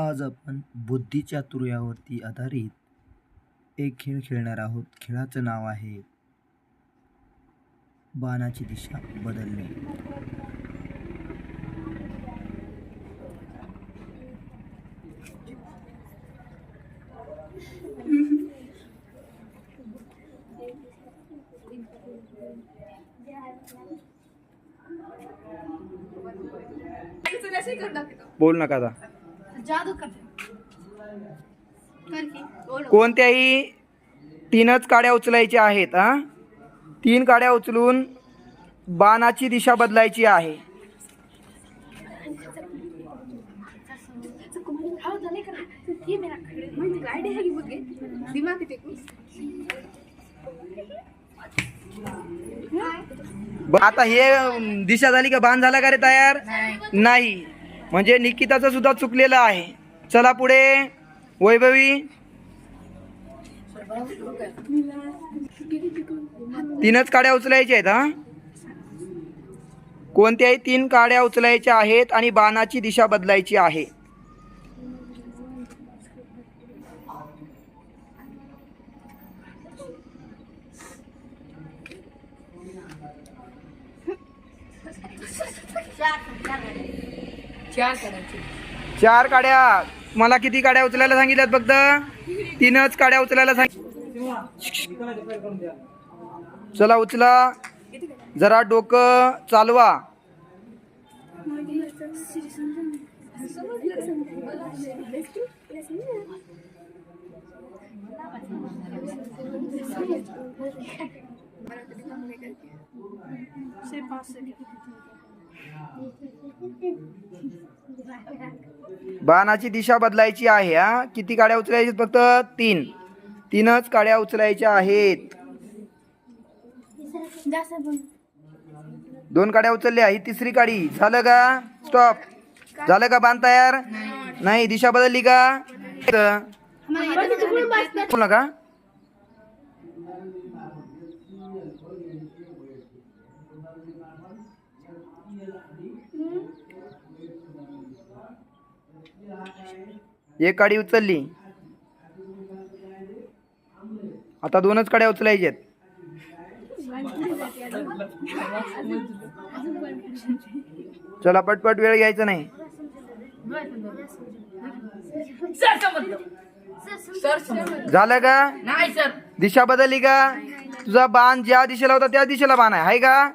आज आपण बुद्धिचातुर्यावरती आधारित एक खेळ खेळणार आहोत. खेळाचं नाव आहे बाणाची दिशा बदलणे. बोल नका आता जादू करते कोणत्याही तीनच काड्या उचलायच्या आहेत हा? तीन काड्या उचलून बाणाची दिशा बदलायची आहे. आता हे दिशा झाली का बाण झाला का रे तयार? नाही. म्हणजे निकिताचं सुद्धा चुकलेलं आहे. चला पुढे. वैभवी. तीनच काड्या उचलायच्या आहेत हा? कोणत्याही तीन काड्या उचलायच्या आहेत आणि बाणाची दिशा बदलायची आहे. चार चार काड्या. मला किती काड्या उचलायला सांगितल्यात फक्त? तीनच काड्या उचलायला सांग चला उचला. जरा डोकं चालवा. बाणाची दिशा बदलायची आहे हा? किती काड्या उचलायच्या फक्त? तीन. तीनच काड्या उचलायच्या आहेत. दोन काड्या उचलल्या ही तिसरी काडी झालं का? स्टॉप झालं का बाण तयार? नाही. दिशा बदलली का? बोल नका एक काडी उचलली. आता दोनच काड्या उचलायच्यात. चला पटपट वेळ घ्यायचा नाही. झालं का? नाही सर. दिशा बदलली का? तुझा बाण ज्या दिशेला होता त्या दिशेला बाण आहे. का?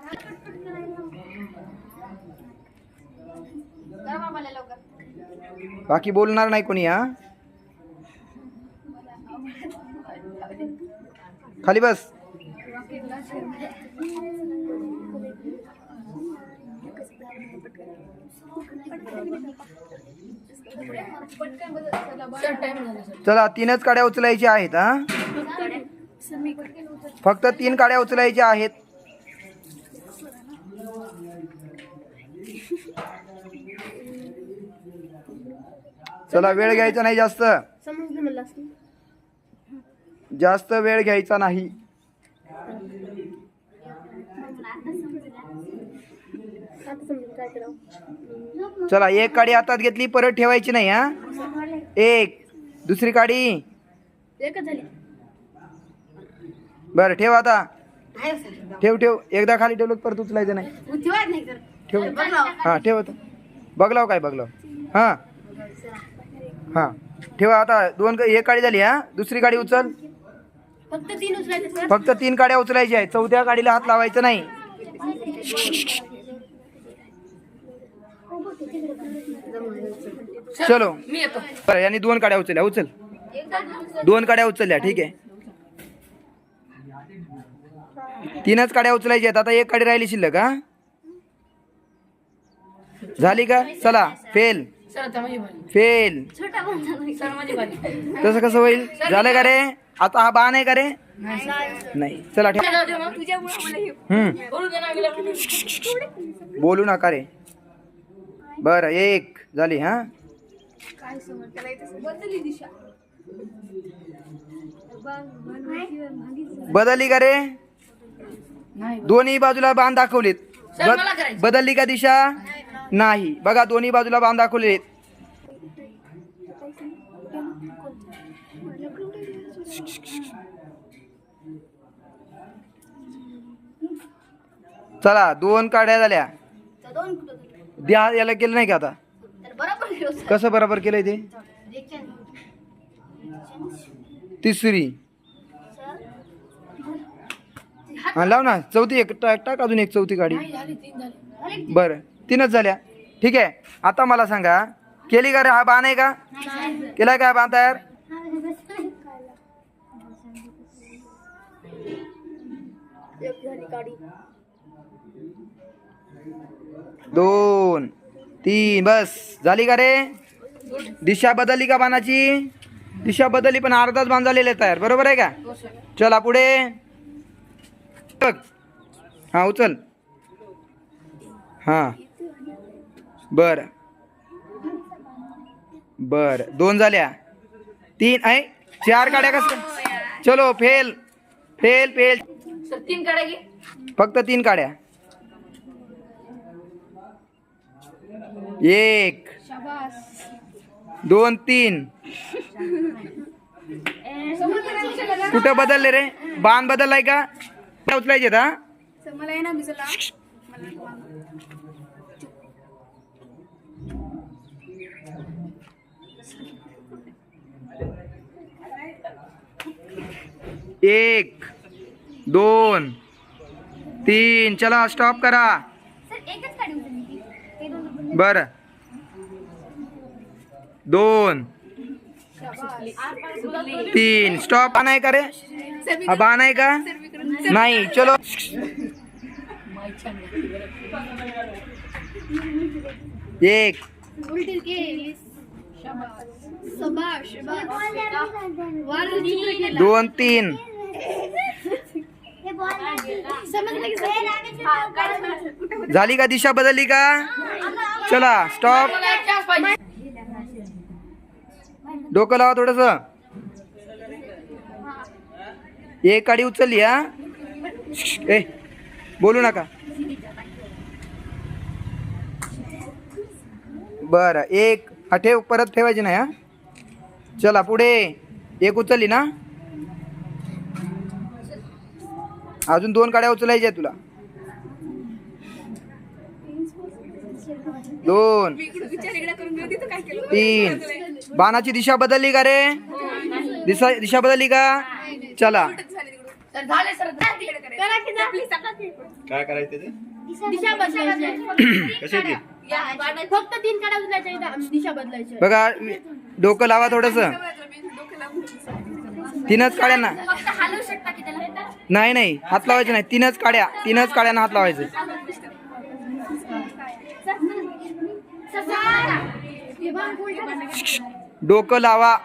बाकी बोलणार नाही कोणी हा? खाली बस. चला तीनच काड्या उचलायच्या आहेत हा? फक्त तीन काड्या उचलायच्या आहेत. चला वेळ घ्यायचा नाही जास्त. समजलं मला जास्त वेळ घ्यायचा नाही. चला एक काडी हातात घेतली परत ठेवायची नाही हा? एक दुसरी काडी. बरं ठेव आता. ठेव ठेव. एकदा खाली ठेवलं परत उचलायचं नाही. ठेव. हां ठेव आता. बघलाव काय बघलाव. हां. हां. ठेवा आता दोन एक काडी झाली हा? दुसरी काडी उचल. फक्त तीन उचलायचे सर फक्त तीन काड्या उचलायच्या आहेत. चौथ्या काडीला हात लावायचा नाही. चलो. मी येतो. बरं यांनी दोन काड्या उचलल्या. उचल. दोन काड्या उचलल्या ठीक आहे. तीनच काड्या उचलायच्या आहेत. आता एक काडी राहिली शिल्लक हा? झाली का? चला फेल. फेल. भाजी तसं कसं होईल? झालं का रे? आता हा बाण आहे का रे? नाही. नाही चला हे. हम्म. बोलू नका रे. बरं एक झाली हा? बदलली का रे? नाही. दोन्ही बाजूला बाण दाखवलेत. बदलली का दिशा? नाही बघा दोन्ही बाजूला बाण दाखवलेत चला दोन काड्या झाल्या? द्या याला केलं नाही का आता. कसं बरोबर केलंय ते. तिसरी सर. लाव ना चौथी एक टाक अजून एक चौथी गाडी बरं तीनच झाल्या. ठीक आहे. आता मला सांगा केली का रे हा बाण आहे का? केला का बाण तयार? दोन तीन बस. झाली का रे? दिशा बदलली का बाणाची? दिशा बदलली पण अर्धाच बाण झालेले आहे तयार. बरोबर आहे का? चला पुढे. हा उचल. हा. बर. बर. दोन झाल्या. तीन आहे चार काड्या कस चलो फेल. Fail fail. तीन काढा घे. फक्त तीन काड्या. एक. शाबास दोन तीन. कुठं बदलले रे? बाण बदललाय का? उचलायचे हा सर मला आहे ना भिजला एक दोन तीन चला स्टॉप करा. सर एकच काढी उचलली ते दोन बर. दोन तीन स्टॉप बाण आहे का रे? हा बाण आहे का? नाही चलो. एक दोन तीन. झाली का दिशा बदलली का? चला स्टॉप डोकं लावा थोडस. एक काडी उचलली हा? ए बोलू नका. बर एक हा ठेव परत ठेवायची नाही हा. चला पुढे. एक उचलली ना? अजून दोन काड्या उचलायच्या तुला. दोन. तीन. बाणाची दिशा बदलली का रे? दिशा दिशा बदलली का? चला. काय करायचं फक्त तीन दिशा बदलायची बघा डोकं लावा थोडस. तीनच काड्या ना फक्त हलवू शकता की त्याला? नाही नाही हात लावायचे नाही. तीनच काड्या तीनच काड्यांना हात लावायचे. डोकं लावा.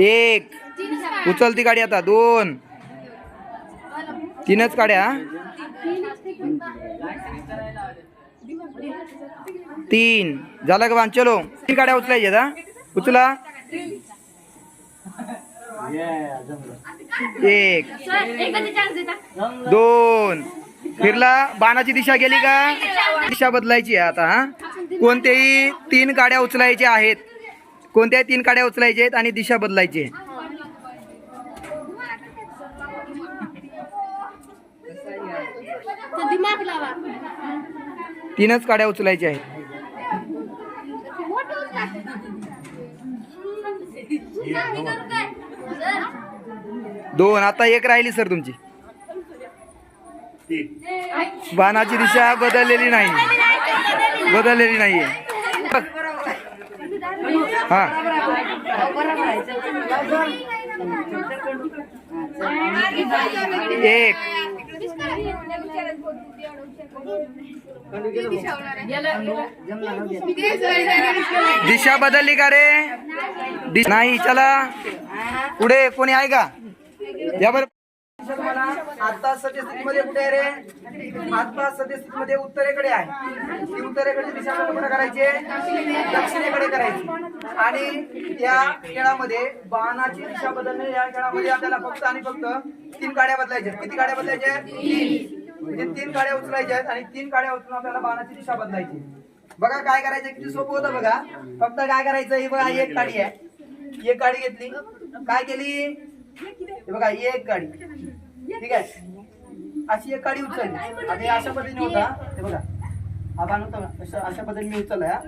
एक. उचलती गाडी आता दोन. तीनच काड्या? तीन. झालं का बाण चलो. तीन गाड्या उचलायच्या हा? उचला. एक. दोन. फिरला. बाणाची दिशा गेली का? दिशा बदलायची आहे आता हा? कोणत्याही तीन गाड्या उचलायच्या आहेत. कोणत्याही तीन गाड्या उचलायच्या आहेत आणि दिशा बदलायची आहे. दिमाग लावा. तीनच काड्या उचलायच्या आहेत. दोन आता एक राहिली सर तुमची. बाणाची दिशा बदललेली नाही. बदललेली नाहीये. हा. एक. दिशा बदलली का रे? नाही चला. पुढे कोणी आहे का? या बरं. आता सद्यस्थितीमध्ये कुठे आहे रे? आता सद्यस्थितीमध्ये उत्तरेकडे आहे. ती उत्तरेकडे दिशा कुठे करायची? दक्षिणेकडे करायची. आणि त्या खेळामध्ये बाणाची दिशा बदलणे या खेळामध्ये आपल्याला फक्त आणि फक्त तीन गाड्या बदलायच्या किती गाड्या बदलायच्या तीन म्हणजे तीन गाड्या उचलायच्या आहेत आणि तीन गाड्या उचलून आपल्याला बाणाची दिशा बदलायची बघा काय करायचं किती सोपं होतं बघा. फक्त काय करायचं ही बघा एक गाडी आहे. एक गाडी घेतली. काय केली? बघा एक गाडी. ठीक आहे? अशी एक गाडी उचलली. आता अशा पद्धतीने होता. हे बघा. हा बाण होता अशा अशा पद्धतीने उचललाय हा.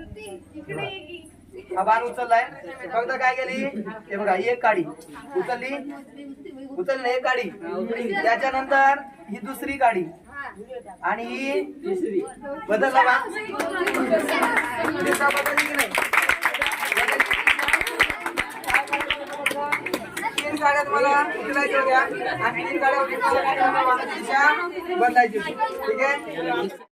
बाण उचललाय. फक्त काय केली? हे बघा एक गाडी उचलली. उचलली एक गाडी. त्याच्यानंतर ही दुसरी गाडी. आणि ही बदलला बा. बदलली की नाही? तीन गाड्या तुम्हाला उचलायच्या होत्या. आणि तीन गाड्या दिशा बदलायची ठीक आहे?